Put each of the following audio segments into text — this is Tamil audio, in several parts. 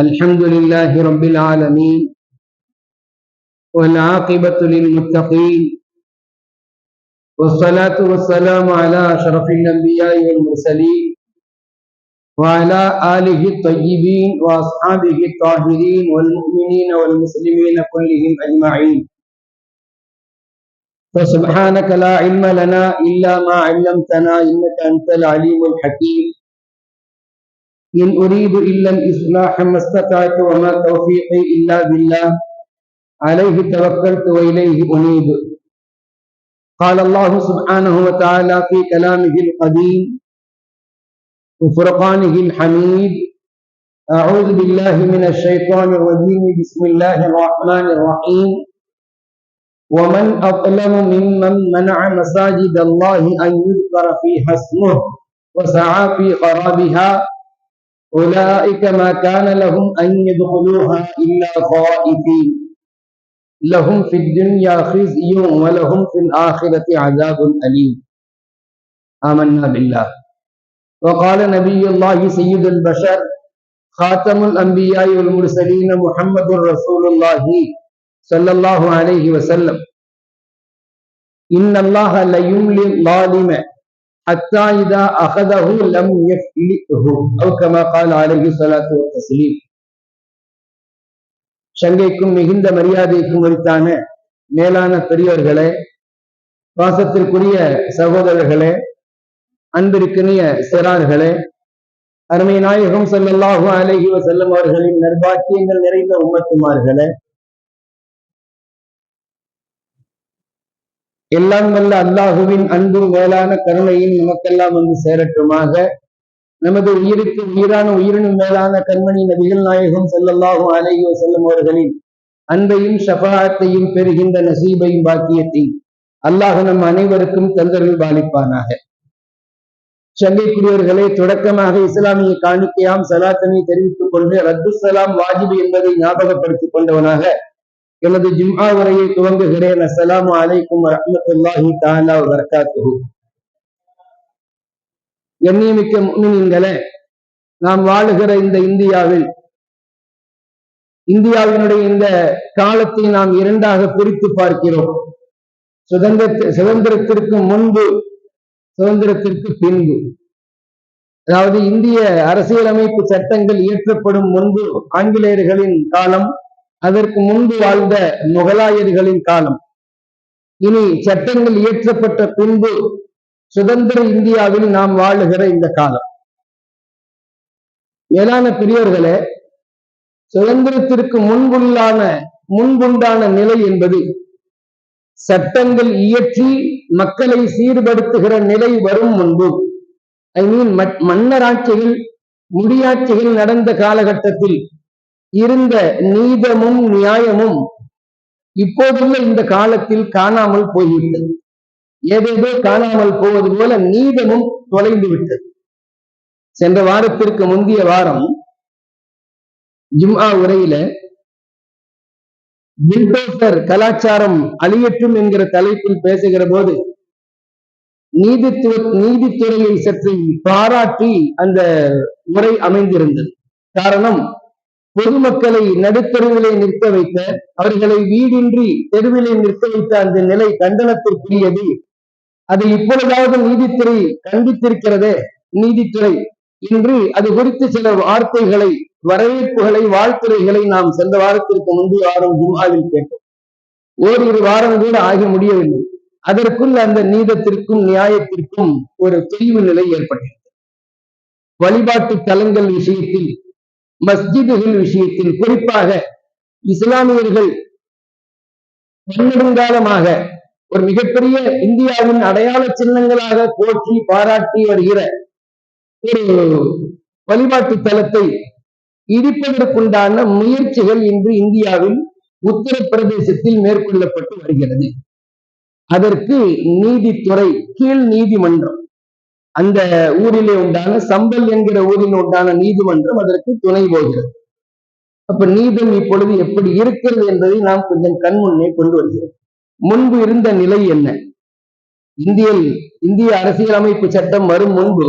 الحمد لله رب العالمين والعاقبة للمتقين والصلاة والسلام على أشرف الأنبياء والمرسلين وعلى آله الطيبين وأصحابه الطاهرين والمؤمنين والمسلمين كلهم أجمعين. فسبحانك لا علم لنا إلا ما علمتنا إنك أنت العليم الحكيم. إن أريد إلا الإصلاح ما استطعت وما توفيقي إلا بالله. عليه توكلت وإليه أنيب. قال الله سبحانه وتعالى في كلامه القديم وفرقانه الحميد أعوذ بالله من الشيطان الرجيم بسم الله الرحمن الرحيم. ومن أظلم ممن منع مساجد الله أن يذكر فيها اسمه وسعى في خرابها أولئك ما كان لهم أن يدخلوها إلا خائفين. لهم في الدنيا خزي ولهم في الآخرة عذاب أليم. آمنا بالله. وقال نبي الله سيد البشر خاتم الأنبياء والمرسلين محمد رسول الله صلى الله عليه وسلم. إن الله ليملي الظالم. حتى إذا أخذه لم يفلته أو كما قال عليه الصلاة والتسليم சங்கைக்கும் மிகுந்த மரியாதைக்கும் உரித்தான மேலான பெரியவர்களே வாசத்திற்குரிய சகோதரர்களே அன்பிற்குரிய சிறார்களே அருமை நாயகம் செல்லல்லாஹு அலஹி செல்லும் அவர்களின் நர்பாக்கியங்கள் நிறைந்த உம்மத்துமார்களே எல்லாம் வல்ல அல்லாஹுவின் அன்பும் மேலான கருணையும் நமக்கெல்லாம் வந்து சேரட்டுமாக. நமது உயிருக்கு உயிரான உயிரினும் மேலான கண்மணி நபிகள் நாயகம் செல்லல்லாகும் அலையோ செல்லும் அவர்களின் அன்பையும் ஷபாத்தையும் பெறுகின்ற நசீபையும் பாக்கியத்தையும் அல்லாஹ் நம் அனைவருக்கும் தந்தர்கள் பாலிப்பானாக. சங்கைக்குரியவர்களே தொடக்கமாக இஸ்லாமிய காணிக்கையாம் சலாத்தனை தெரிவித்துக் கொண்டு ரத்து சலாம் வாஜிபு என்பதை ஞாபகப்படுத்திக் கொண்டவனாக எனது ஜிம்மா வரையை துவங்குகிறேன். அஸ்லாம் அலைக்கும் வரமத்துல்லாஹி தாலா வரகாத்து எண்ணியமிக்க முன்னின்களே நாம் வாழுகிற இந்த இந்தியாவில் இந்தியாவினுடைய இந்த காலத்தை நாம் இரண்டாக பிரித்து பார்க்கிறோம். சுதந்திர சுதந்திரத்திற்கு முன்பு சுதந்திரத்திற்கு பின்பு. அதாவது இந்திய அரசியலமைப்பு சட்டங்கள் இயற்றப்படும் முன்பு ஆங்கிலேயர்களின் காலம் அதற்கு முன்பு வாழ்ந்த முகலாயர்களின் காலம். இனி சட்டங்கள் இயற்றப்பட்ட பின்பு சுதந்திர இந்தியாவில் நாம் வாழுகிற இந்த காலம். மேலான பெரியவர்களே சுதந்திரத்திற்கு முன்புள்ளான முன்புண்டான நிலை என்பது சட்டங்கள் இயற்றி மக்களை சீர்படுத்துகிற நிலை வரும் முன்பு. ஐ மீன் மன்னராட்சிகள் முடியாட்சிகள் நடந்த காலகட்டத்தில் இருந்த நீதமும் நியாயமும் இப்போதுள்ள இந்த காலத்தில் காணாமல் போய்விட்டது. ஏதேதோ காணாமல் போவது போல நீதமும் தொலைந்து விட்டது. சென்ற வாரத்திற்கு முந்தைய வாரம் ஜும்ஆ உரையில பில்டோசர் கலாச்சாரம் அழியற்றும் என்கிற தலைப்பில் பேசுகிற போது நீதித்துவ நீதித்துறையை சற்று பாராட்டி அந்த உரை அமைந்திருந்தது. காரணம் பொதுமக்களை நடுத்தருவிலே நிற்க வைத்த அவர்களை வீடின்றி தெருவிலே நிற்க வைத்த அந்த நிலை கண்டனத்திற்குரியது. அது இப்பொழுதாவது நீதித்துறை கண்டித்திருக்கிறதே நீதித்துறை. இன்று அது குறித்து சில வார்த்தைகளை வரவேற்புகளை வாழ்த்துறைகளை நாம் சென்ற வாரத்திற்கு முன்பு வாரம் குமாவில் கேட்டோம். ஓரிரு வாரம் கூட ஆக முடியவில்லை. அதற்குள் அந்த நீதத்திற்கும் நியாயத்திற்கும் ஒரு தெளிவு நிலை ஏற்பட்டது வழிபாட்டு தலங்கள் விஷயத்தில் மஸ்ஜிதுகள் விஷயத்தில் குறிப்பாக இஸ்லாமியர்கள் பன்னெடுங்காலமாக ஒரு மிகப்பெரிய இந்தியாவின் அடையாள சின்னங்களாக போற்றி பாராட்டி வருகிற ஒரு வழிபாட்டு தலத்தை இடிப்பதற்குண்டான முயற்சிகள் இன்று இந்தியாவில் உத்தரப்பிரதேசத்தில் மேற்கொள்ளப்பட்டு வருகிறது. அதற்கு நீதித்துறை கீழ் நீதிமன்றம் அந்த ஊரிலே உண்டான சம்பல் என்கிற ஊரில் உண்டான நீதிமன்றம் அதற்கு துணை போகிறது. அப்ப நீதம் இப்பொழுது எப்படி இருக்கிறது என்பதை நாம் கொஞ்சம் கண் முன்னே கொண்டு வருகிறோம். முன்பு இருந்த நிலை என்ன? இந்திய இந்திய அரசியலமைப்பு சட்டம் வரும் முன்பு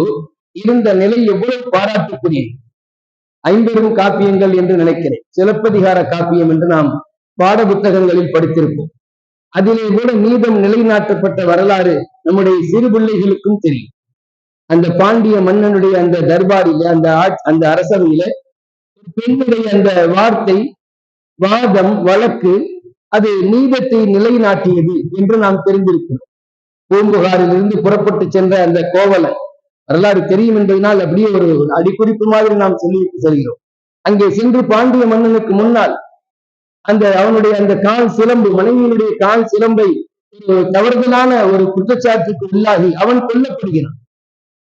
இருந்த நிலை எவ்வளவு பாராட்டுக்குரியது ஐம்பெரும் காப்பியங்கள் என்று நினைக்கிறேன். சிலப்பதிகார காப்பியம் என்று நாம் பாட புத்தகங்களில் படித்திருப்போம். அதிலே கூட நீதம் நிலைநாட்டப்பட்ட வரலாறு நம்முடைய சிறு பிள்ளைகளுக்கும் தெரியும். அந்த பாண்டிய மன்னனுடைய அந்த தர்பாரில அந்த அந்த அரசவையில பெண்ணுடைய அந்த வார்த்தை வாதம் வழக்கு அது நீதத்தை நிலைநாட்டியது என்று நாம் தெரிந்திருக்கிறோம். பூம்புகாரிலிருந்து புறப்பட்டு சென்ற அந்த கோவலன் வரலாறு தெரியும் என்பதனால் அப்படியே ஒரு அடிக்குறிப்பு மாதிரி நாம் சொல்லி செல்கிறோம். அங்கே சென்று பாண்டிய மன்னனுக்கு முன்னால் அந்த அவனுடைய அந்த கால் சிலம்பு மனைவியினுடைய கால் சிலம்பை ஒரு தவறுதலான ஒரு குற்றச்சாட்டுக்கு உள்ளாகி அவன் கொல்லப்படுகிறான்.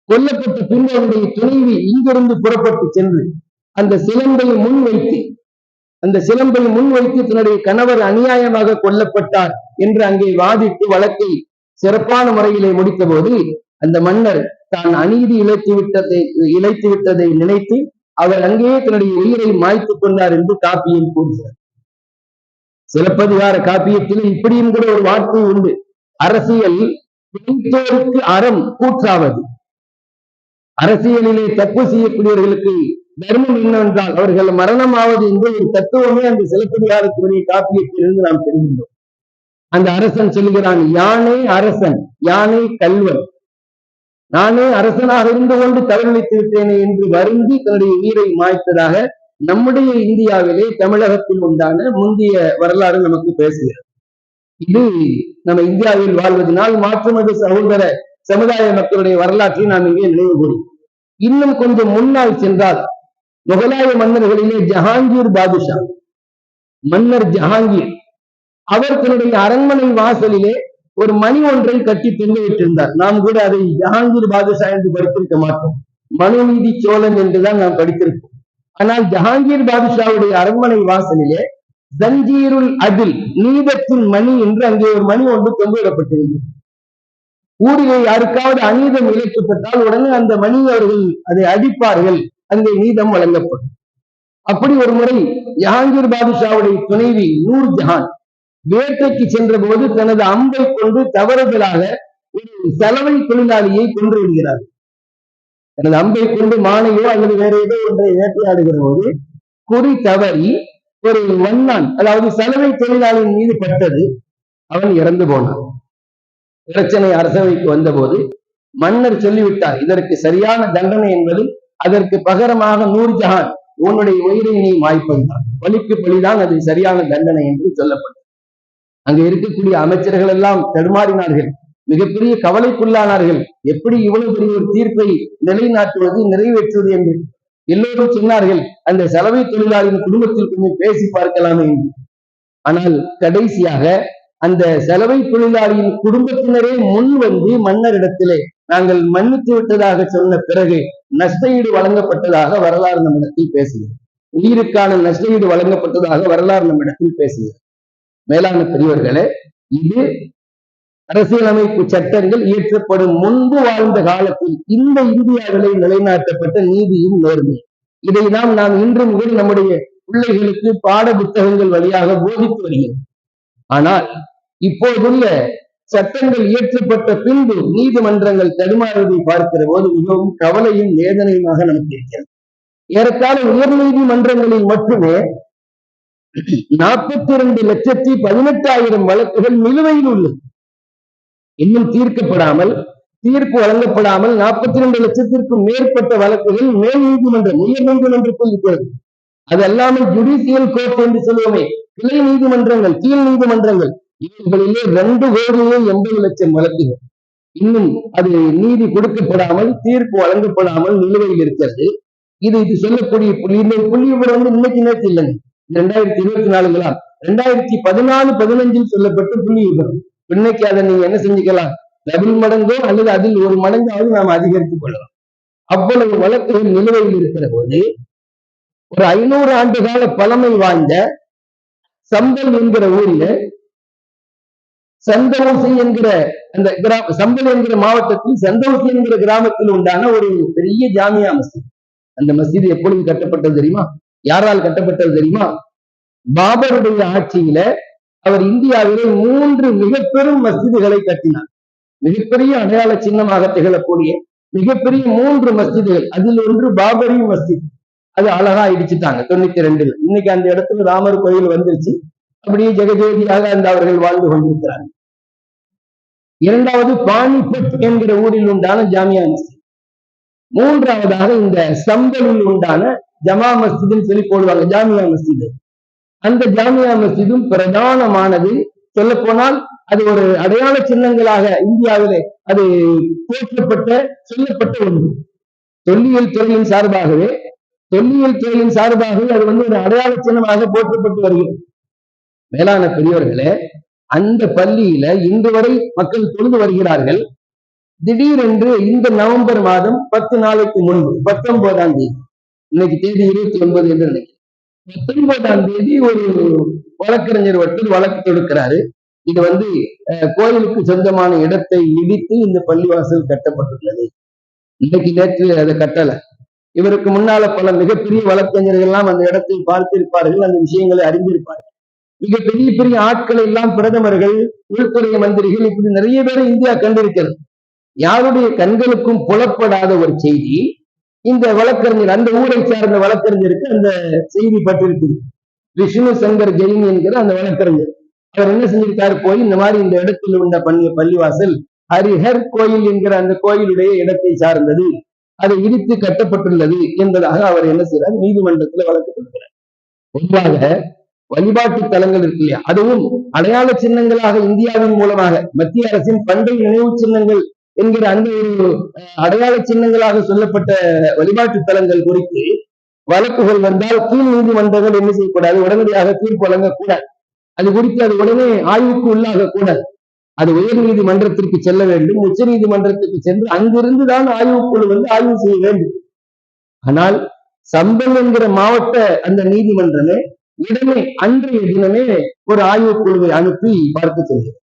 கொல்லப்பட்ட பின்பு அவனுடைய துணைவி இங்கிருந்து புறப்பட்டு சென்று அந்த சிலம்பை முன் வைத்து அந்த சிலம்பை முன் வைத்து தன்னுடைய கணவர் அநியாயமாக கொல்லப்பட்டார் என்று அங்கே வாதிட்டு வழக்கை சிறப்பான முறையிலே முடித்த போது அந்த மன்னர் தான் அநீதி இழைத்து விட்டதை இழைத்து விட்டதை நினைத்து அவர் அங்கேயே தன்னுடைய உயிரை மாய்த்து கொண்டார் என்று காப்பியம் கூறுகிறார். சிலப்பதிகார காப்பியத்தில் இப்படியும் கூட ஒரு வார்த்தை உண்டு. அரசியல் அறம் கூற்றாவது. அரசியலிலே தப்பு செய்யக்கூடியவர்களுக்கு தர்மம் என்னவென்றால் அவர்கள் மரணம் ஆவது என்று ஒரு தத்துவமே அந்த சிலப்பதிகாரத்தினுடைய காப்பியத்திலிருந்து நாம் தெரிகின்றோம். அந்த அரசன் சொல்லுகிறான் யானை அரசன் யானை கல்வன் நானே அரசனாக இருந்து கொண்டு தவறளித்து விட்டேனே என்று வருந்தி தன்னுடைய உயிரை மாய்த்ததாக நம்முடைய இந்தியாவிலே தமிழகத்தில் உண்டான முந்தைய வரலாறு நமக்கு பேசுகிறது. இது நம்ம இந்தியாவில் வாழ்வதனால் மாற்றுமத சகோதர சமுதாய மக்களுடைய வரலாற்றை நாம் இங்கே நினைவு கூறும் இன்னும் கொஞ்சம் முன்னால் சென்றால் முகலாய மன்னர்களிலே ஜஹாங்கீர் பாதுஷா மன்னர் ஜஹாங்கீர் அவர் தன்னுடைய அரண்மனை வாசலிலே ஒரு மணி ஒன்றை கட்டி தொங்கிவிட்டிருந்தார். நாம் கூட அதை ஜஹாங்கீர் பாதுஷா என்று படித்திருக்க மாட்டோம். மனுநீதி சோழன் என்றுதான் நாம் படித்திருக்கோம் ஆனால் ஜஹாங்கீர் பாதுஷாவுடைய அரண்மனை வாசலிலே ஜஞ்சீருல் அதில் நீதத்தின் மணி என்று அங்கே ஒரு மணி ஒன்று தொங்கிவிடப்பட்டிருந்தது. ஊரிலே யாருக்காவது அநீதம் இழைக்கப்பட்டால் உடனே அந்த மணி அவர்கள் அதை அடிப்பார்கள். அங்கே நீதம் வழங்கப்படும். அப்படி ஒரு முறை ஜஹாங்கீர் பாதுஷாவுடைய துணைவி நூர் ஜஹான் வேட்டைக்கு சென்ற போது தனது அம்பை கொண்டு தவறுதலாக ஒரு செலவை தொழிலாளியை கொன்று விடுகிறார். தனது அம்பை கொண்டு மானையோ அல்லது வேற ஏதோ ஒன்றை வேட்டையாடுகிற போது குறி தவறி ஒரு வண்ணான் அதாவது செலவை தொழிலாளியின் மீது பட்டது அவன் இறந்து போனான். பிரச்சனை அரசவைக்கு வந்தபோது மன்னர் சொல்லிவிட்டார் இதற்கு சரியான தண்டனை என்பது அதற்கு பகரமாக நூர்ஜஹான் உன்னுடைய உயிரை நீ வாய்ப்பதுதான் பலிக்கு பலிதான் அது சரியான தண்டனை என்று சொல்லப்பட்டது. அங்க இருக்கக்கூடிய அமைச்சர்கள் எல்லாம் தடுமாறினார்கள். மிகப்பெரிய கவலைக்குள்ளானார்கள். எப்படி இவ்வளவு பெரிய ஒரு தீர்ப்பை நிலைநாட்டுவது நிறைவேற்றுவது என்று எல்லோரும் சொன்னார்கள். அந்த சலவை தொழிலாளியின் குடும்பத்தில் கொஞ்சம் பேசி பார்க்கலாமே என்று. ஆனால் கடைசியாக அந்த செலவை தொழிலாளியின் குடும்பத்தினரே முன் வந்து மன்னரிடத்திலே நாங்கள் மன்னித்து விட்டதாக சொன்ன பிறகு நஷ்டஈடு வழங்கப்பட்டதாக வரலாறு நம்மிடத்தில் பேசுகிறது. உயிருக்கான நஷ்டஈடு வழங்கப்பட்டதாக வரலாறு நம்மிடத்தில் பேசுகிறது. மேலான பெரியவர்களே இது அரசியலமைப்பு சட்டங்கள் இயற்றப்படும் முன்பு வாழ்ந்த காலத்தில் இந்த இந்தியாவிலே நிலைநாட்டப்பட்ட நீதியும் நேர்மை. இதை நாம் நாம் இன்று முதல் நம்முடைய பிள்ளைகளுக்கு பாட புத்தகங்கள் வழியாக போதித்து வருகிறோம். ஆனால் இப்போதுள்ள சட்டங்கள் இயற்றப்பட்ட பின்பு நீதிமன்றங்கள் தடுமாறுவதை பார்க்கிற போது மிகவும் கவலையும் வேதனையுமாக நமக்கு இருக்கிறது. ஏறத்தாழ உயர் நீதிமன்றங்களில் மட்டுமே நாற்பத்தி இரண்டு லட்சத்தி பதினெட்டாயிரம் வழக்குகள் நிலுவையில் உள்ளது. இன்னும் தீர்க்கப்படாமல் தீர்ப்பு வழங்கப்படாமல் நாற்பத்தி இரண்டு லட்சத்திற்கும் மேற்பட்ட வழக்குகள் மேல் நீதிமன்றம் உயர் நீதிமன்றத்தில் இருக்கிறது. அது அல்லாமல் ஜுடிசியல் கோர்ட் என்று சொல்லுவோமே கிளை நீதிமன்றங்கள் கீழ் நீதிமன்றங்கள் இவர்களிலே ரெண்டு கோடியே எண்பது லட்சம் வழக்குகள். இன்னும் அது நீதி கொடுக்கப்படாமல் தீர்ப்பு வழங்கப்படாமல் நிலுவையில் இருக்கிறது. இது இது சொல்லக்கூடிய புள்ளி. இந்த புள்ளி விவரம் வந்து இன்னைக்கு நேற்று இல்லைங்க. ரெண்டாயிரத்தி இருபத்தி நாலுங்களா? ரெண்டாயிரத்தி பதினாலு பதினஞ்சில் சொல்லப்பட்ட புள்ளி விவரம் இன்னைக்கு அதை நீங்க என்ன செஞ்சுக்கலாம்? டபுள் மடங்கோ அல்லது அதில் ஒரு மடங்காவது நாம் அதிகரித்துக் கொள்ளலாம். அவ்வளவு வழக்குகள் நிலுவையில் இருக்கிற போது ஒரு ஐநூறு ஆண்டு கால பழமை வாய்ந்த சம்பல் என்கிற ஊரில் சந்தோசி என்கிற அந்த கிராம சம்பல் என்கிற மாவட்டத்தில் செந்தவுசி என்கிற கிராமத்தில் உண்டான ஒரு பெரிய ஜாமியா மசீத் அந்த மசீது எப்பொழுது கட்டப்பட்டது தெரியுமா? யாரால் கட்டப்பட்டது தெரியுமா? பாபருடைய ஆட்சியில அவர் இந்தியாவிலே மூன்று மிக பெரும் மஸ்ஜிதுகளை கட்டினார். மிகப்பெரிய அடையாள சின்னமாக திகழக்கூடிய மிகப்பெரிய மூன்று மஸ்ஜிதுகள். அதில் ஒன்று பாபரி மஸ்ஜித். அது அழகா இடிச்சுட்டாங்க. தொண்ணூத்தி ரெண்டுல. இன்னைக்கு அந்த இடத்துல ராமர் கோயில் வந்துருச்சு. அப்படியே ஜெகஜோதியாக அந்த அவர்கள் வாழ்ந்து கொண்டிருக்கிறார்கள். இரண்டாவது பானிபட் என்கிற ஊரில் உண்டான ஜாமியா மஸ்ஜித். மூன்றாவதாக இந்த சம்பலில் உண்டான ஜமா மஸ்ஜிதுன்னு சொல்லி போடுவாங்க ஜாமியா மஸ்ஜித். அந்த ஜாமியா மஸ்ஜிதும் பிரதானமானது. சொல்ல போனால் அது ஒரு அடையாள சின்னங்களாக இந்தியாவிலே அது போற்றப்பட்ட சொல்லப்பட்ட ஒன்று. தொல்லியல் துறையின் சார்பாகவே தொல்லியல் துறையின் சார்பாகவே அது வந்து ஒரு அடையாள சின்னமாக போற்றப்பட்டு வருகிறது. மேலான பெரியவர்களே அந்த பள்ளியில இன்று வரை மக்கள் தொழுது வருகிறார்கள். திடீரென்று இந்த நவம்பர் மாதம் பத்து நாளுக்கு முன்பு பத்தொன்பதாம் தேதி இன்னைக்கு தேதி இருபத்தி ஒன்பது என்று நினைக்கிறேன். பத்தொன்பதாம் தேதி ஒரு வழக்கறிஞர் ஒருத்தர் வழக்கு தொடுக்கிறாரு. இது வந்து கோயிலுக்கு சொந்தமான இடத்தை இடித்து இந்த பள்ளிவாசல் கட்டப்பட்டுள்ளது. இன்னைக்கு நேற்று அதை கட்டல. இவருக்கு முன்னால பல மிகப்பெரிய வழக்கறிஞர்கள் எல்லாம் அந்த இடத்தை பார்த்திருப்பார்கள் அந்த விஷயங்களை அறிந்திருப்பார்கள். மிக பெரிய பெரிய ஆட்கள் எல்லாம் பிரதமர்கள் உள்துறை மந்திரிகள் இப்படி நிறைய பேரை இந்தியா கண்டிருக்கிறது. யாருடைய கண்களுக்கும் புலப்படாத ஒரு செய்தி இந்த வழக்கறிஞர் அந்த ஊரை சார்ந்த வழக்கறிஞருக்கு அந்த செய்தி பட்டிருக்குது. விஷ்ணு சங்கர் ஜெயின் என்கிற அந்த வழக்கறிஞர். அவர் என்ன செஞ்சிருக்காரு? போய் இந்த மாதிரி இந்த இடத்தில் உள்ள பள்ளி பள்ளிவாசல் ஹரிஹர் கோயில் என்கிற அந்த கோயிலுடைய இடத்தை சார்ந்தது அதை இடித்து கட்டப்பட்டுள்ளது என்பதாக அவர் என்ன செய்யறார் நீதிமன்றத்தில் வழக்கு கொடுக்கிறார் பொதுவாக வழிபாட்டு தலங்கள் இருக்கு இல்லையா? அதுவும் அடையாள சின்னங்களாக இந்தியாவின் மூலமாக மத்திய அரசின் பண்டை நினைவு சின்னங்கள் என்கிற அந்த ஒரு அடையாள சின்னங்களாக சொல்லப்பட்ட வழிபாட்டு தலங்கள் குறித்து வழக்குகள் வந்தால் கீழ் நீதிமன்றங்கள் என்ன செய்யக்கூடாது? உடனடியாக தீர்ப்பு வழங்கக்கூடாது. அது குறித்து அது உடனே ஆய்வுக்கு உள்ளாக கூடாது அது உயர் நீதிமன்றத்திற்கு செல்ல வேண்டும். உச்ச நீதிமன்றத்திற்கு சென்று அங்கிருந்து தான் ஆய்வுக்குழு வந்து ஆய்வு செய்ய வேண்டும். ஆனால் சம்பல் என்கிற மாவட்ட அந்த நீதிமன்றமே உடனே அன்றைய தினமே ஒரு ஆய்வுக்குழுவை அனுப்பி பார்க்க சொல்கிறது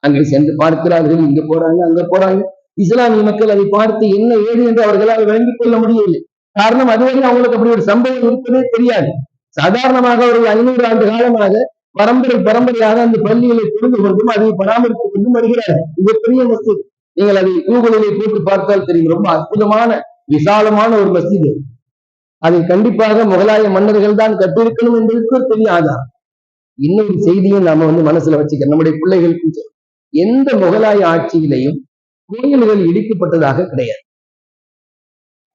அங்கே சென்று பார்க்கிறார்கள் இங்க போறாங்க அங்க போறாங்க. இஸ்லாமிய மக்கள் அதை பார்த்து என்ன ஏது என்று அவர்களால் விளங்கிக் கொள்ள முடியவில்லை. காரணம் அதுவரை அவங்களுக்கு அப்படி ஒரு சம்பவம் இருப்பதே தெரியாது. சாதாரணமாக அவர்கள் ஐநூறு ஆண்டு காலமாக பரம்பரை பரம்பரையாக அந்த பள்ளிகளை புரிந்து கொண்டும் அதை பராமரித்துக் கொண்டும் வருகிறார்கள். மிகப்பெரிய மசித். நீங்கள் அதை கூகுளிலே போட்டு பார்த்தால் தெரியும். ரொம்ப அற்புதமான விசாலமான ஒரு மசித் அதை கண்டிப்பாக முகலாய மன்னர்கள் தான் கட்டிருக்கணும் என்பதற்கு ஒரு பெரிய ஆதாரம் இன்னொரு செய்தியும் நாம வந்து மனசுல வச்சுக்க நம்முடைய பிள்ளைகளுக்கும் சரி. எந்த முகலாய ஆட்சியிலையும் கோயில்கள் இடிக்கப்பட்டதாக கிடையாது.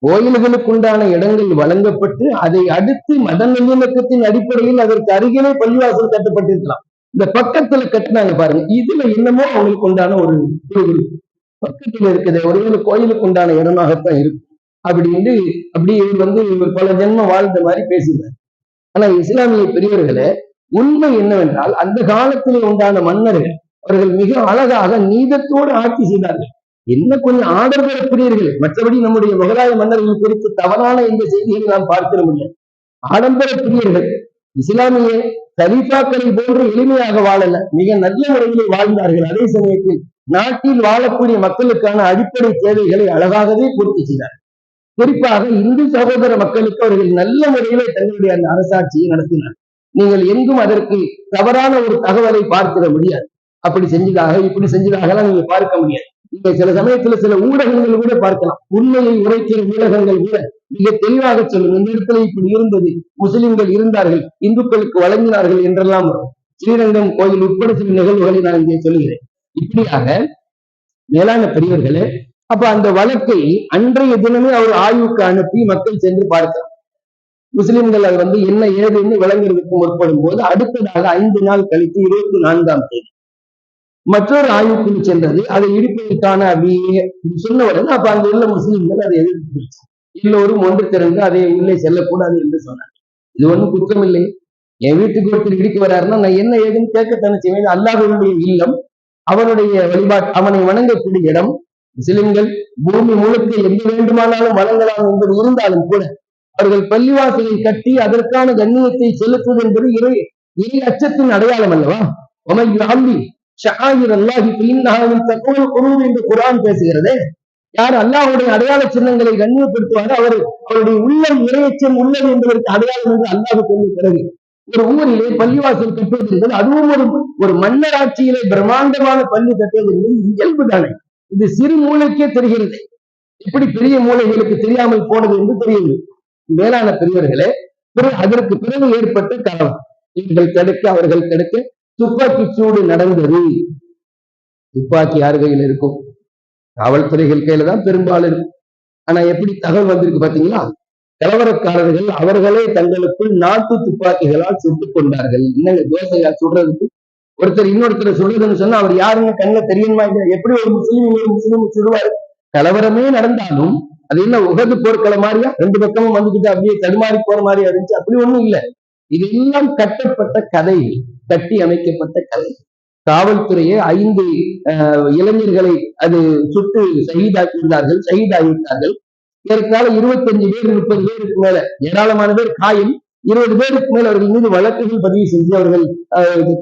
கோயில்களுக்குண்டான இடங்கள் வழங்கப்பட்டு அதை அடுத்து மத நல்லிணக்கத்தின் அடிப்படையில் அதற்கு அருகிலே பள்ளிவாசல் கட்டப்பட்டிருக்கலாம். இந்த பக்கத்துல கட்டினாங்க பாருங்க. இதுல என்னமோ அவங்களுக்கு உண்டான ஒரு பக்கத்துல இருக்குது ஒருவேளை கோயிலுக்கு உண்டான இடமாகத்தான் இருக்கும். அப்படின்னு அப்படி இவர் வந்து இவர் பல ஜென்மம் வாழ்ந்த மாதிரி பேசுகிறார். ஆனா இஸ்லாமிய பெரியவர்களே உண்மை என்னவென்றால் அந்த காலத்தில் உண்டான மன்னர்கள் அவர்கள் மிக அழகாக நீதத்தோடு ஆட்சி செய்தார்கள். என்ன கொஞ்சம் ஆடம்பர பெறக்கூடியவர்கள் மற்றபடி நம்முடைய முகலாய மன்னர்கள் குறித்து தவறான இந்த செய்திகளை நாம் பார்த்திட முடியாது. ஆடம்பர பிரியர்கள் இஸ்லாமிய கலீஃபாக்களை போன்று எளிமையாக வாழல. மிக நல்ல முறையில் வாழ்ந்தார்கள். அதே சமயத்தில் நாட்டில் வாழக்கூடிய மக்களுக்கான அடிப்படை தேவைகளை அழகாகவே பூர்த்தி செய்தார் குறிப்பாக இந்து சகோதர மக்களுக்கு அவர்கள் நல்ல முறையிலே தங்களுடைய அந்த அரசாட்சியை நடத்தினார். நீங்கள் எங்கும் அதற்கு தவறான ஒரு தகவலை பார்த்திட முடியாது. அப்படி செஞ்சதாக இப்படி செஞ்சதாகலாம் நீங்க பார்க்க முடியாது. நீங்க சில சமயத்துல சில ஊடகங்கள் கூட பார்க்கலாம். உண்மையை உரைக்கிற ஊடகங்கள் கூட மிக தெளிவாக சொல்லும். இந்த இடத்துல இப்படி இருந்தது முஸ்லிம்கள் இருந்தார்கள் இந்துக்களுக்கு வழங்கினார்கள் என்றெல்லாம் வரும். ஸ்ரீரங்கம் கோயில் உட்பட சில நிகழ்வுகளை நான் இங்கே சொல்லுகிறேன். இப்படியாக மேலான பெரியவர்களே அப்ப அந்த வழக்கை அன்றைய தினமே அவர் ஆய்வுக்கு அனுப்பி மக்கள் சென்று பார்த்தார். முஸ்லிம்கள் அது வந்து என்ன ஏதுன்னு விளங்குறதுக்கு முற்படும் போது அடுத்ததாக ஐந்து நாள் கழித்து இருபத்தி நான்காம் தேதி மற்றொரு ஆய்வுக்குழு சென்றது. அதை இடிப்பதற்கான அப்படியே சொன்ன உடனே அப்ப அங்க உள்ள முஸ்லிம்கள் அதை எதிர்த்து எல்லோரும் ஒன்று திறந்து அதை உள்ளே செல்லக்கூடாது என்று சொன்னார் இது ஒண்ணும் குற்றம் இல்லை என் வீட்டுக்கு ஒருத்தர் இடிக்க வர்றாருன்னா நான் என்ன ஏதுன்னு கேட்க செய்வேன். அல்லாஹ்வுடைய இல்லம் அவனுடைய வழிபாட்டு அவனை வணங்கக்கூடிய இடம் முஸ்லிம்கள் பூமி முழுக்க எங்கு வேண்டுமானாலும் வழங்கலாம் என்பது இருந்தாலும் கூட அவர்கள் பள்ளிவாசலை கட்டி அதற்கான கண்ணியத்தை செலுத்துவது என்பது இறை இறை அச்சத்தின் அடையாளம் அல்லவா? ஒமை அம்பி ஷாயிர் அல்லாஹி பின்னாவின் தகவல் குரு என்று குரான் பேசுகிறது. யார் அல்லாஹுடைய அடையாள சின்னங்களை கண்ணியப்படுத்துவாரோ அவர் அவருடைய உள்ளம் இறையச்சம் உள்ளது என்பதற்கு அடையாளம் என்று அல்லாஹ் சொல்லி பிறகு ஒரு ஊரிலே பள்ளிவாசல் கட்டுவது என்பது அதுவும் ஒரு ஒரு மன்னராட்சியிலே பிரம்மாண்டமான பள்ளி கட்டுவது என்பது இயல்பு தானே இது சிறு மூளைக்கே தெரிகிறது. எப்படி பெரிய மூளைகளுக்கு தெரியாமல் போனது என்று தெரியுது. மேலான பெரியவர்களே அதற்கு பிறகு ஏற்பட்ட கலவரம் இவர்கள் தடுக்க அவர்கள் தடுக்க துப்பாக்கி சூடு நடந்தது. துப்பாக்கி யார் கையில் இருக்கும்? காவல்துறைகள் கையில தான் பெரும்பாலும் இருக்கும் ஆனா எப்படி தகவல் வந்திருக்கு பாத்தீங்களா? கலவரக்காரர்கள் அவர்களே தங்களுக்குள் நாட்டு துப்பாக்கிகளால் சுட்டுக் கொண்டார்கள். என்னங்க தோசையா சுடுறதுக்கு? ஒருத்தர் இன்னொருத்தர் சொல்லுதுன்னு சொன்னா அவர் யாருன்னு கண்ணில் தெரியுமா இல்லையா? எப்படி ஒரு முஸ்லீம் இன்னொரு முஸ்லீம் சொல்லுவாரு? கலவரமே நடந்தாலும் அது என்ன உகது போர்க்களை மாதிரியா? ரெண்டு பக்கமும் வந்துகிட்டு அப்படியே தடுமாறி போற மாதிரியா இருந்துச்சு? அப்படி ஒண்ணும் இல்ல. இதெல்லாம் கட்டப்பட்ட கதை கட்டி அமைக்கப்பட்ட கதை. காவல்துறையே ஐந்து இளைஞர்களை அது சுட்டு சகிதாக்கியிருந்தார்கள் சகிதாகிவிட்டார்கள் ஏற்கனவே இருபத்தஞ்சு பேர் முப்பது பேருக்கு மேல ஏராளமான பேர் காயம். இருபது பேருக்கு மேல் அவர்கள் மீது வழக்குகள் பதிவு செஞ்சு அவர்கள்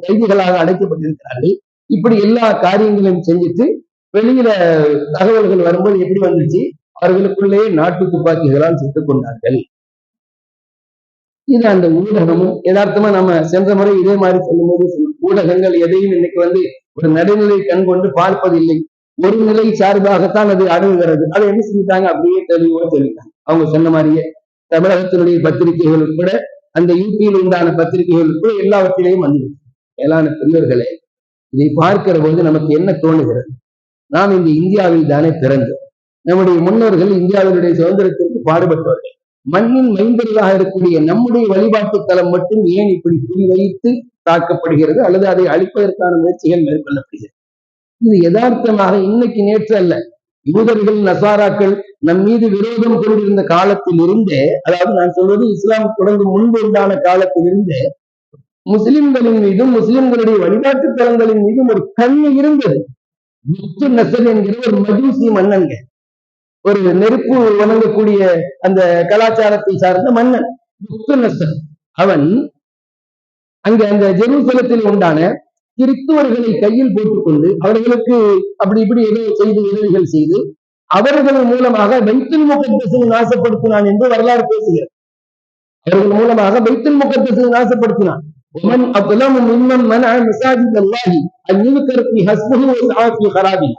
கைதிகளாக அடைக்கப்பட்டிருக்கிறார்கள். இப்படி எல்லா காரியங்களையும் செஞ்சுட்டு வெளியில தகவல்கள் வரும்போது எப்படி வந்துச்சு? அவர்களுக்குள்ளேயே நாட்டு துப்பாக்கிகளால் சுட்டுக் கொண்டார்கள். இது அந்த ஊடகமும். யதார்த்தமா நம்ம சென்ற முறை இதே மாதிரி சொல்லும்போது போது ஊடகங்கள் எதையும் இன்னைக்கு வந்து ஒரு நடுநிலை கண் கொண்டு பார்ப்பதில்லை. ஒரு நிலை சார்பாகத்தான் அது அணுகுகிறது. அதை என்ன செஞ்சுட்டாங்க அப்படியே தெளிவா சொல்லிட்டாங்க. அவங்க சொன்ன மாதிரியே. தமிழகத்தினுடைய பத்திரிகைகள் உட்பட அந்த யூபியில் உண்டான பத்திரிகைகள் உட்பட எல்லாவற்றிலையும் வந்து மேலான பெரியவர்களே இதை பார்க்கிற போது நமக்கு என்ன தோணுகிறது நாம் இந்த இந்தியாவில் தானே பிறந்தோம். நம்முடைய முன்னோர்கள் இந்தியாவினுடைய சுதந்திரத்திற்கு பாடுபட்டவர்கள். மண்ணின் மைந்தர்களாக இருக்கக்கூடிய நம்முடைய வழிபாட்டு தலம் மட்டும் ஏன் இப்படி குறிவைத்து தாக்கப்படுகிறது? அல்லது அதை அழிப்பதற்கான முயற்சிகள் மேற்கொள்ளப்படுகிறது. இது யதார்த்தமாக இன்னைக்கு நேற்று அல்ல. யூதர்கள் நசாராக்கள் நம் மீது விரோதம் கொண்டிருந்த காலத்தில் இருந்தே அதாவது நான் சொல்வது இஸ்லாம் தொடங்கும் முன்பு உண்டான காலத்தில் இருந்தே முஸ்லிம்களின் மீதும் முஸ்லிம்களுடைய வழிபாட்டு தலங்களின் மீதும் ஒரு கண்ணு இருந்தது. முத்து நசர் என்கிற ஒரு மஜூசி மன்னன்க. ஒரு நெருப்பு வணங்கக்கூடிய அந்த கலாச்சாரத்தை சார்ந்த மன்னன் முத்து நசர். அவன் அங்க அந்த ஜெருசலத்தில் உண்டான கிறிஸ்துவர்களை கையில் போட்டுக்கொண்டு அவர்களுக்கு அப்படி இப்படி ஏதோ செய்து உதவிகள் செய்து அவர்கள் மூலமாக பைத்துல் முகத்தசை நாசப்படுத்தினான் என்று வரலாறு பேசுகிறது அவர்கள் மூலமாக பைத்துல் முகத்தசை நாசப்படுத்தினான் ومن أظلم ممن منع مساجد الله أن يذكر في حسبه وسعى في خرابه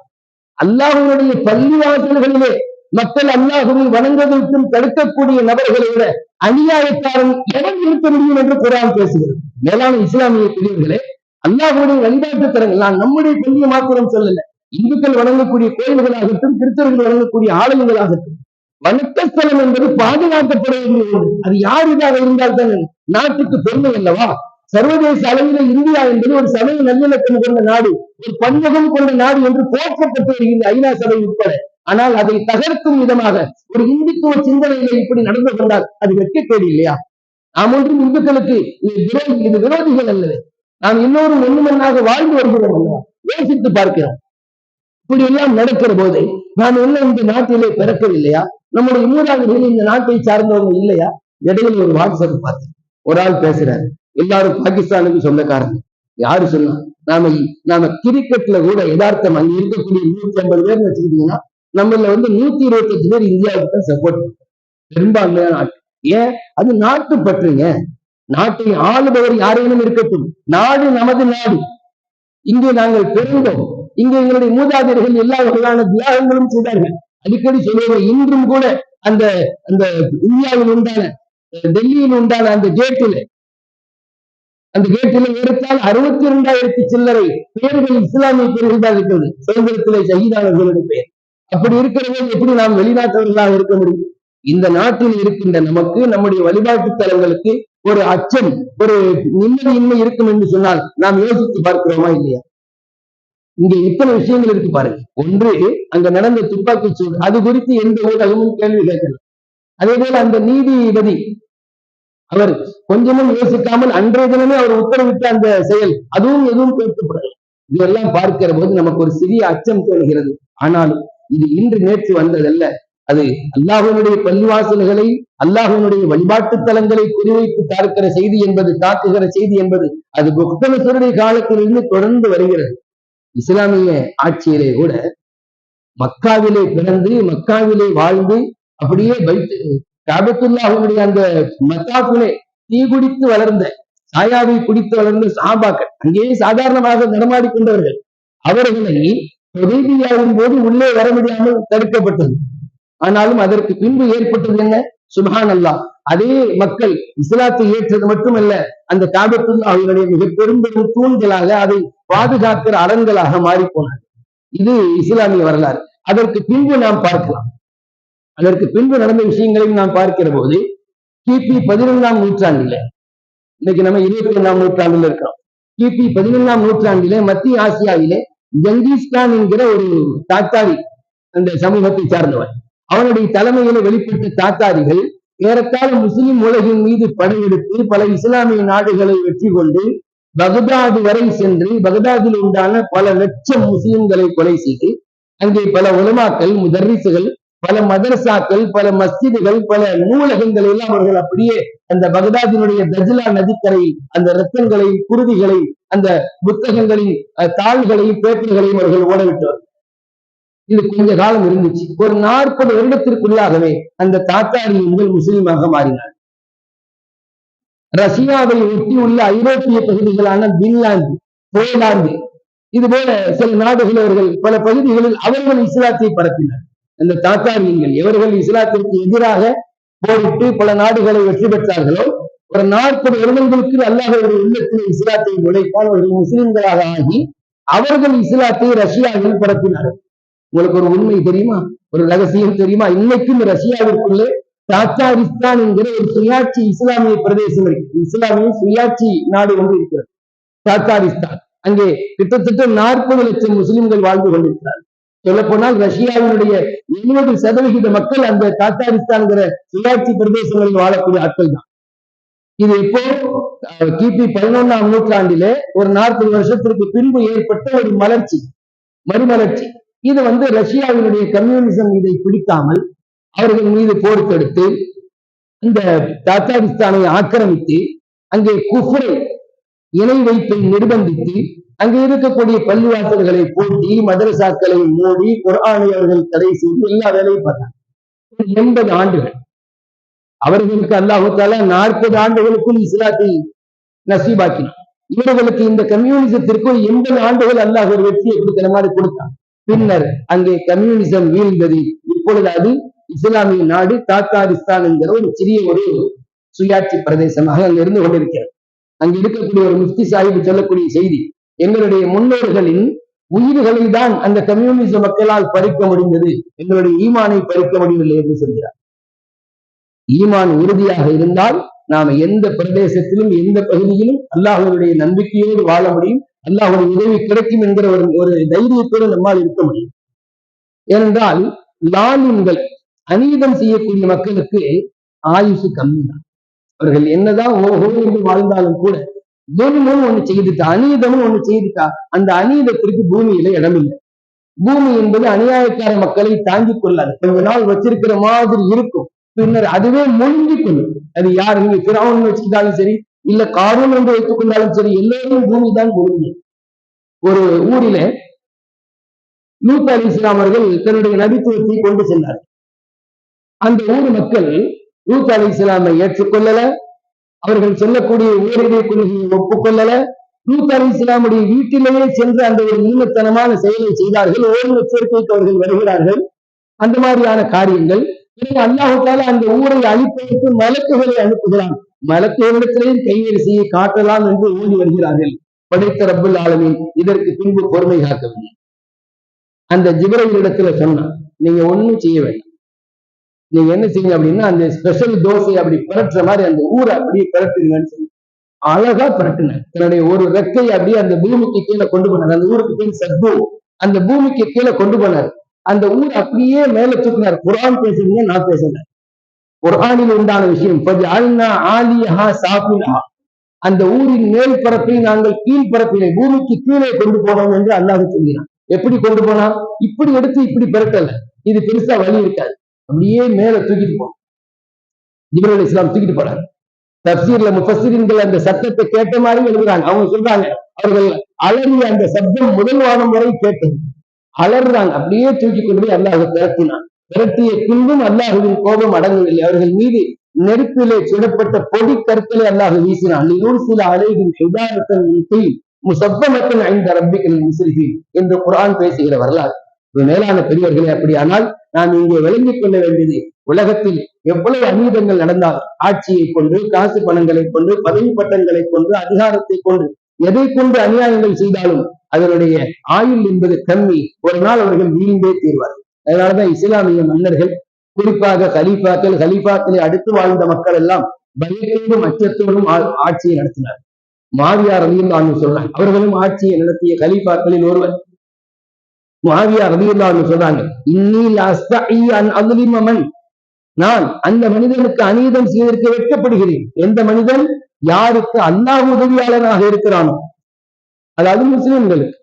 அல்லாஹ்வுடைய பள்ளிவாசல்களிலே மக்கள் அல்லாஹுவை வணங்குவதற்கும் தடுக்கக்கூடிய நபர்களை விட அநியாயக்காரன் எவன் இருக்க முடியும் என்று குரான் பேசுகிறது மேலான இஸ்லாமிய பிரிவுகளே அல்லாஹுடைய வழிபாட்டு தரங்கள் நான் நம்முடைய பள்ளியை மாத்திரம் சொல்லல. இந்துக்கள் வணங்கக்கூடிய கோயில்களாகட்டும் கிறிஸ்தவர்கள் வணங்கக்கூடிய ஆலயங்களாகட்டும் வணக்கஸ்தலம் என்பது பாதுகாக்கப்பட வேண்டிய அது யார் இதாக இருந்தால் தான் நாட்டுக்கு பெருமை அல்லவா? சர்வதேச அளவில இந்தியா என்பது ஒரு சமய நல்லிணக்கம் கொண்ட நாடு ஒரு பன்முகம் கொண்ட நாடு என்று போற்றப்பட்டு வருகின்ற ஐநா சபை உட்பட. ஆனால் அதை தகர்க்கும் விதமாக ஒரு இந்துத்துவ சிந்தனையில இப்படி நடந்து கொண்டால் அது வெட்கக்கேடு இல்லையா? நாம் ஒன்றும் இந்துக்களுக்கு இது விரோதி இது விரோதிகள் அல்லது நாம் எல்லோரும் ஒண்ணுமண்ணாக வாழ்ந்து வருகிறோம் அல்லவா? யோசித்து பார்க்கிறோம். இப்படி எல்லாம் நடக்கிற போது நாம் என்ன இந்த நாட்டிலே பிறக்கவில்லையா? நம்முடைய மூதாதைகள் இந்த நாட்டை சார்ந்தவங்க இல்லையா? இடையில ஒரு வாட்ஸ்அப் பார்த்தேன் ஒரு ஆள் பேசுறாரு. எல்லாரும் பாகிஸ்தானுக்கு சொந்தக்காரங்க யாரு சொன்னா நாம நாம கிரிக்கெட்ல கூட யதார்த்தம் அங்க இருக்கக்கூடிய நூத்தி ஐம்பது பேர் வச்சுக்கிட்டீங்கன்னா நம்மள வந்து நூத்தி இருபத்தஞ்சு பேர் இந்தியாவுக்கு தான் சப்போர்ட் பெரும்பான்மையான நாட்டு ஏன்? அது நாட்டு பற்றுங்க நாட்டை ஆளுபவர் யாரேனும் இருக்கட்டும். நாடு நமது நாடு. இங்கே நாங்கள் பிறந்தோம். இங்கே எங்களுடைய மூதாதையர்கள் எல்லா வகையான தியாகங்களும் செய்தார்கள். அடிக்கடி சொல்லுவது இன்றும் கூட அந்த அந்த இந்தியாவில் உண்டான டெல்லியில் உண்டான அந்த கேட்டில் அந்த கேட்டில் ஏறத்தால் அறுபத்தி இரண்டாயிரத்தி சில்லறை பேர்கள் இஸ்லாமிய பேர்கள் தான் இருக்கிறது. சுதந்திரத்திலே சகிதானவர்களுடைய பெயர் அப்படி இருக்கிறவங்க எப்படி நாம் வெளிநாட்டவர்களாக இருக்க முடியும்? இந்த நாட்டில் இருக்கின்ற நமக்கு நம்முடைய வழிபாட்டு தலங்களுக்கு ஒரு அச்சம் ஒரு நிம்மதியின்மை இருக்கும் என்று சொன்னால் நாம் யோசித்து பார்க்கிறோமா இல்லையா? இங்க இத்தனை விஷயங்கள் இருக்கு பாருங்க. ஒன்று அங்க நடந்த துப்பாக்கி சூடு. அது குறித்து எந்த ஊடகமும் கேள்வி கேட்கலாம் அதே போல அந்த நீதிபதி அவர் கொஞ்சமும் யோசிக்காமல் அன்றைய தினமே அவர் உத்தரவிட்ட அந்த செயல் அதுவும் எதுவும் கேட்கப்படல. இதெல்லாம் பார்க்கிற போது நமக்கு ஒரு சிறிய அச்சம் தோணுகிறது ஆனாலும் இது இன்று நேற்று வந்ததல்ல. அது அல்லாஹனுடைய பள்ளிவாசல்களை அல்லாஹனுடைய வழிபாட்டு தலங்களை குறிவைத்து தாக்குகிற செய்தி என்பது தாக்குகிற செய்தி என்பது அது புக்தனசருடைய காலத்திலிருந்து தொடர்ந்து வருகிறது. இஸ்லாமிய ஆட்சியிலே கூட மக்காவிலே பிறந்து மக்காவிலே வாழ்ந்து அப்படியே வைத்து காபத்துல்லாஹனுடைய அந்த மத்தாப்பிலே தீ குடித்து வளர்ந்த சாயாவை குடித்து வளர்ந்த சாபாக்கள் அங்கேயே சாதாரணமாக நடமாடி கொண்டவர்கள் அவர்களை போது உள்ளே வர முடியாமல் தடுக்கப்பட்டது. ஆனாலும் அதற்கு பின்பு ஏற்பட்டது என்ன? சுபஹான் அல்லாஹ் அதே மக்கள் இஸ்லாத்தை ஏற்றது மட்டுமல்ல அந்த காபத்துல் அவர்களுடைய மிக பெரும் பெரும் தூண்களாக அதை பாதுகாக்கிற அறங்களாக மாறிப்போனார் இது இஸ்லாமிய வரலாறு. அதற்கு பின்பு நாம் பார்க்கலாம். அதற்கு பின்பு நடந்த விஷயங்களையும் நாம் பார்க்கிற போது கிபி பதினொன்றாம் நூற்றாண்டுல இன்னைக்கு நம்ம இருபத்தி ஒன்றாம் நூற்றாண்டுல இருக்கிறோம். கிபி பதினொன்றாம் நூற்றாண்டிலே மத்திய ஆசியாவிலே ஜங்கீஸ்கான் என்கிற ஒரு தாத்தாரி அந்த சமூகத்தை சார்ந்தவன் அவனுடைய தலைமையில வெளிப்பட்ட தாத்தாரிகள் ஏறத்தாழ முஸ்லிம் உலகின் மீது படையெடுத்து பல இஸ்லாமிய நாடுகளை வெற்றி கொண்டு பகதாது வரை சென்று பகதாதில் உண்டான பல லட்சம் முஸ்லிம்களை கொலை செய்து அங்கே பல உலமாக்கள் முதரிசுகள் பல மதரசாக்கள் பல மஸ்ஜிதுகள் பல நூலகங்கள் எல்லாம் அவர்கள் அப்படியே அந்த பகதாதினுடைய தஜிலா நதிக்கரையில் அந்த ரத்தங்களையும் குருதிகளை அந்த புத்தகங்களின் தாள்களையும் பேப்பர்களையும் அவர்கள் ஓடவிட்டார் இது கொஞ்ச காலம் இருந்துச்சு. ஒரு நாற்பது வருடத்திற்குள்ளாகவே அந்த தாத்தாரி முதல் முஸ்லீமாக மாறினார் ரஷ்யாவை ஒட்டியுள்ள ஐரோப்பிய பகுதிகளான பின்லாந்து போலாந்து இது போல சில நாடுகள் அவர்கள் பல பகுதிகளில் அவர்கள் இஸ்லாத்தை பரப்பினர். அந்த தாத்தாரியங்கள் எவர்கள் இஸ்லாத்திற்கு எதிராக போரிட்டு பல நாடுகளை வெற்றி பெற்றார்களோ ஒரு நாற்பது வருடங்களுக்கு அல்லாஹருடைய உள்ளத்தில் இஸ்லாத்தை நுழைத்தால் அவர்கள் முஸ்லிம்களாக ஆகி அவர்கள் இஸ்லாத்தை ரஷ்யாவில் பரப்பினார்கள். உங்களுக்கு ஒரு உண்மை தெரியுமா? ஒரு ரகசியம் தெரியுமா? இன்னைக்கும் ரஷ்யாவிற்குள்ளே தாத்தாரிஸ்தான் என்கிற ஒரு சுயாட்சி இஸ்லாமிய பிரதேசம் இருக்கு. இஸ்லாமிய சுயாட்சி நாடு ஒன்று இருக்கிறது. தாத்தாரிஸ்தான் அங்கே கிட்டத்தட்ட நாற்பது லட்சம் முஸ்லிம்கள் வாழ்ந்து கொண்டிருக்கிறார்கள். சொல்ல போனால் ரஷ்யாவினுடைய எழுபது சதவிகித மக்கள் அந்த தாத்தாரிஸ்தான்கிற சுயாட்சி பிரதேசங்களில் வாழக்கூடிய ஆட்கள் தான். இது இப்போ கிபி பதினொன்னாம் நூற்றாண்டிலே ஒரு நாற்பது வருஷத்திற்கு பின்பு ஏற்பட்ட ஒரு மலர்ச்சி. மறுமலர்ச்சி. இது வந்து ரஷ்யாவினுடைய கம்யூனிசம் இதை பிடிக்காமல் அவர்கள் மீது போர் தொடுத்து இந்த தாத்தாரிஸ்தானை ஆக்கிரமித்து அங்கே குஃபரை இணை வைப்பை நிர்பந்தித்து அங்கே இருக்கக்கூடிய பள்ளிவாசல்களை பூட்டி மதரசாக்களை மூடி குரானியர்கள் தடை செய்து எல்லா வேலையும் பார்த்தாங்க. எண்பது ஆண்டுகள். அவர்களுக்கு அல்லாஹால நாற்பது ஆண்டுகளுக்குள் இஸ்லாத்தை நசீபாக்கினார் இவர்களுக்கு இந்த கம்யூனிசத்திற்கு எண்பது ஆண்டுகள் அல்லாஹ் ஒரு வெற்றியை கொடுக்கிற மாதிரி கொடுத்தான். பின்னர் அங்கே கம்யூனிசம் வீழ்ந்தது. இப்பொழுது அது இஸ்லாமிய நாடு தாத்தாரிஸ்தான் என்கிற ஒரு சிறிய ஒரு சுயாட்சி பிரதேசமாக அங்க இருந்து கொண்டிருக்கிறது. அங்க இருக்கக்கூடிய ஒரு முஃப்தி சாஹிப் சொல்லக்கூடிய செய்தி எங்களுடைய முன்னோர்களின் உயிர்களை தான் அந்த கம்யூனிச மக்களால் பறிக்க முடிந்தது. எங்களுடைய ஈமானை பறிக்க முடியவில்லை என்று சொல்கிறார். ஈமான் உறுதியாக இருந்தால் நாம எந்த பிரதேசத்திலும் எந்த பகுதியிலும் அல்லாஹ்வுடைய நம்பிக்கையோடு வாழ முடியும். அல்லாஹ்வுடைய உதவி கிடைக்கும் என்கிற ஒரு ஒரு தைரியத்தோடு நம்மால் இருக்க முடியும். ஏனென்றால் லாலுன்கள் அநீதம் செய்யக்கூடிய மக்களுக்கு ஆயுசு கம்மி தான் அவர்கள் என்னதான் ஓஹோ என்று வாழ்ந்தாலும் கூட துன்பமும் ஒண்ணு செய்துட்டா அநீதமும் ஒண்ணு செய்துட்டா அந்த அநீதத்திற்கு பூமியில இடமில்லை. பூமி என்பது அநியாயக்கார மக்களை தாங்கிக் கொள்ளாது. கொஞ்ச நாள் வச்சிருக்கிற மாதிரி இருக்கும். பின்னர் அதுவே முழுங்கி கொள்ளும். அது யார்? நீங்க வச்சுக்கிட்டாலும் சரி இல்ல காரணம் என்று வைத்துக் கொண்டாலும் சரி எல்லோரும் பூமி தான் முழுங்கி ஒரு ஊரிலே லூத் அலி இஸ்லாம் அவர்கள் தன்னுடைய நபித்துவத்தை கொண்டு சென்றார் அந்த ஊர் மக்கள் லூத் அலி இஸ்லாமை ஏற்றுக்கொள்ளல அவர்கள் சொல்லக்கூடிய ஊரிலே கொள்கையை ஒப்புக்கொள்ளல லூத் அலி இஸ்லாமுடைய வீட்டிலேயே சென்று அந்த ஒரு நீளத்தனமான செயலை செய்தார்கள் ஓய்வு எச்சரிக்கைக்கு அவர்கள் வருகிறார்கள். அந்த மாதிரியான காரியங்கள். பிறகு அல்லாஹால அந்த ஊரை அழிப்பதற்கு மலக்குகளை அனுப்புகிறான். மலக்குகளிடத்திலேயும் கைவரிசையை காட்டலாம் என்று ஊதி வருகிறார்கள். படைத்த ரப்பல் ஆலமீன் இதற்கு பின்பு பொறுமை காக்கவில்லை. அந்த ஜிபரவரிடத்துல சொன்னான் நீங்க ஒண்ணும் செய்ய வேண்டாம். நீங்க என்ன செய்யுங்க அப்படின்னா அந்த ஸ்பெஷல் தோசை அப்படி புரட்டுற மாதிரி அந்த ஊரை அப்படியே புரட்டுங்கன்னு சொல்லி அழகா புரட்டினார். தன்னுடைய ஒரு ரெக்கை அப்படியே அந்த பூமிக்கு கீழே கொண்டு போனார். அந்த ஊருக்கு பேர் சத்து அந்த பூமிக்கு கீழே கொண்டு போனார். அந்த ஊர் அப்படியே மேல தூக்கினார். குரான் பேசுறீங்க நான் பேசுறேன் குரானில் உண்டான விஷயம். அந்த ஊரின் மேல் பரப்பை நாங்கள் கீழ்பரப்பினை பூமிக்கு கீழே கொண்டு போனோம் என்று அல்லாஹ் சொல்கிறான். எப்படி கொண்டு போனா இப்படி எடுத்து இப்படி பிறக்கல இது பெருசா வழி இருக்காது. அப்படியே மேல தூக்கிட்டு போனோம் ஜிப்ரல் இஸ்லாம் தூக்கிட்டு போறாங்க தப்சீர்ல முஃபசிரின்கள் அந்த சத்தத்தை கேட்ட மாதிரி எழுதுறாங்க. அவங்க சொல்றாங்க அவர்கள் அலறிய அந்த சப்தம் முதல் வாரம் வரை கேட்டது. அலறுறாங்க. அப்படியே தூக்கி கொண்டு போய் அல்லாஹ் பிறத்தினான் விரட்டிய பின்பும் அல்லாஹுவின் கோபம் அடங்கவில்லை. அவர்கள் மீது நெருப்பிலே சுடப்பட்ட பொடி கற்களை அல்லாஹ் வீசினான். சில அலைகின் உதாரணத்தின் முசப்பமத்தின் ஐந்து ரப்பிகளின் முஸ்லிஃபின் என்று குரான் பேசுகிற வரலாறு. மேலான பெரியவர்களே அப்படியானால் நாம் இங்கே விளங்கிக் கொள்ள வேண்டியது உலகத்தில் எவ்வளவு அநீதங்கள் நடந்தால் ஆட்சியை கொண்டு காசு பணங்களை கொண்டு பதவி பட்டங்களை கொண்டு அதிகாரத்தை கொண்டு எதை கொண்டு அநியாயங்கள் செய்தாலும் அதனுடைய ஆயுள் என்பது கம்மி. ஒரு நாள் அவர்கள் வீழ்ந்தே தீர்வார்கள். அதனாலதான் இஸ்லாமிய மன்னர்கள் குறிப்பாக ஹலீஃபாக்கள் ஹலீஃபாக்களை அடுத்து வாழ்ந்த மக்கள் எல்லாம் பயத்தோடும் அச்சத்தோடும் ஆட்சியை நடத்தினார் மாவியார் ரதியுல்லான்னு சொல்றாங்க அவர்களும் ஆட்சியை நடத்திய கலீஃபாக்களில் ஒருவர். மாவியார் ரதியுல்லான்னு சொல்றாங்க இன்னில் நான் அந்த மனிதனுக்கு அநீதம் செய்திருக்க வெட்கப்படுகிறேன் எந்த மனிதன்? யாருக்கு அல்லாஹ் உதவியாளனாக இருக்கிறானோ. அதாவது முஸ்லிம்களுக்கு.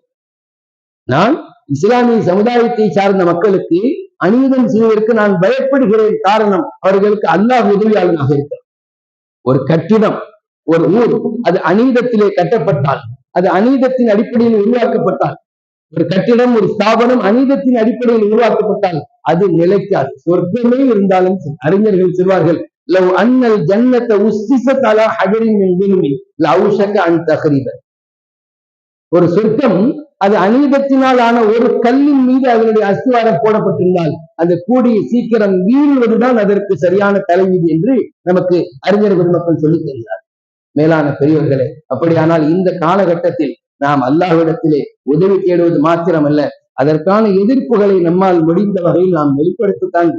நான் இஸ்லாமிய சமுதாயத்தை சார்ந்த மக்களுக்கு அநீதம் செய்வதற்கு நான் பயப்படுகிறேன் காரணம் அவர்களுக்கு அல்லாஹ் உதவியாளனாக இருக்கிறார் ஒரு கட்டிடம் ஒரு ஊர் அது அநீதத்திலே கட்டப்பட்டால் அது அநீதத்தின் அடிப்படையில் உருவாக்கப்பட்டால் ஒரு கட்டிடம் ஒரு ஸ்தாபனம் அநீதத்தின் அடிப்படையில் உருவாக்கப்பட்டால் அது நிலைக்காது. சொர்க்கமே இருந்தாலும் அறிஞர்கள் சொல்வார்கள் லவ் அண்ணல் ஜன்னத்தை உஸ்திசத்தாலா ஹஜரின் லவுஷக்க அன் தகரித ஒரு சொர்க்கம் அது அநீதத்தினால் ஆன ஒரு கல்லின் மீது அதனுடைய அஸ்திவாரம் போடப்பட்டிருந்தால் அந்த கூடிய சீக்கிரம் வீழ்வதுதான் அதற்கு சரியான தலைவிதி என்று நமக்கு அறிஞர் பெருமக்கள் சொல்லித் தருகிறார். மேலான பெரியவர்களே அப்படியானால் இந்த காலகட்டத்தில் நாம் அல்லாஹ்விடத்திலே உதவி தேடுவது மாத்திரமல்ல அதற்கான எதிர்ப்புகளை நம்மால் முடிந்த வகையில் நாம் வெளிப்படுத்தத்தான்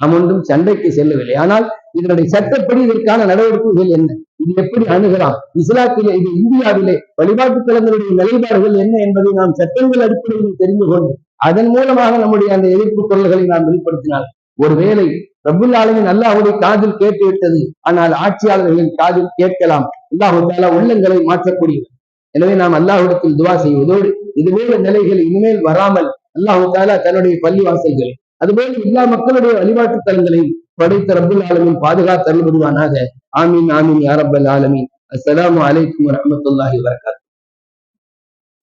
நாம் ஒன்றும் சண்டைக்கு செல்லவில்லை. ஆனால் இதனுடைய சட்டப்படி இதற்கான நடவடிக்கைகள் என்ன? இது எப்படி அணுகலாம்? இஸ்லாத்திலே இது இந்தியாவிலே வழிபாட்டு தலங்களுடைய நிலைப்பாடுகள் என்ன என்பதை நாம் சட்டங்கள் அடிப்படையில் தெரிந்து கொண்டு அதன் மூலமாக நம்முடைய அந்த எதிர்ப்பு குரல்களை நாம் வெளிப்படுத்தினால் ஒருவேளை ரபுல் ஆலமின் அல்லாஹுடைய காதில் கேட்டு விட்டது ஆனால் ஆட்சியாளர்களின் காதில் கேட்கலாம். அல்லாஹு உள்ளங்களை மாற்றக்கூடியவர் எனவே நாம் அல்லாஹுடத்தில் துவா செய்வதோடு இதுபோல நிலைகள் இனிமேல் வராமல் அல்லாஹு தாலா தன்னுடைய பள்ளிவாசல்களை அதுபோல் எல்லா மக்களுடைய வழிபாட்டு தலங்களையும் படைத்த ரபுல் ஆலமின் பாதுகாத்தல் வருவானாக ஆமீன் ஆமீன் யாரப்பல் ஆலமீன். அஸ்லாம் வலைக்கம் வரமத்துல்லாஹி வரகாத்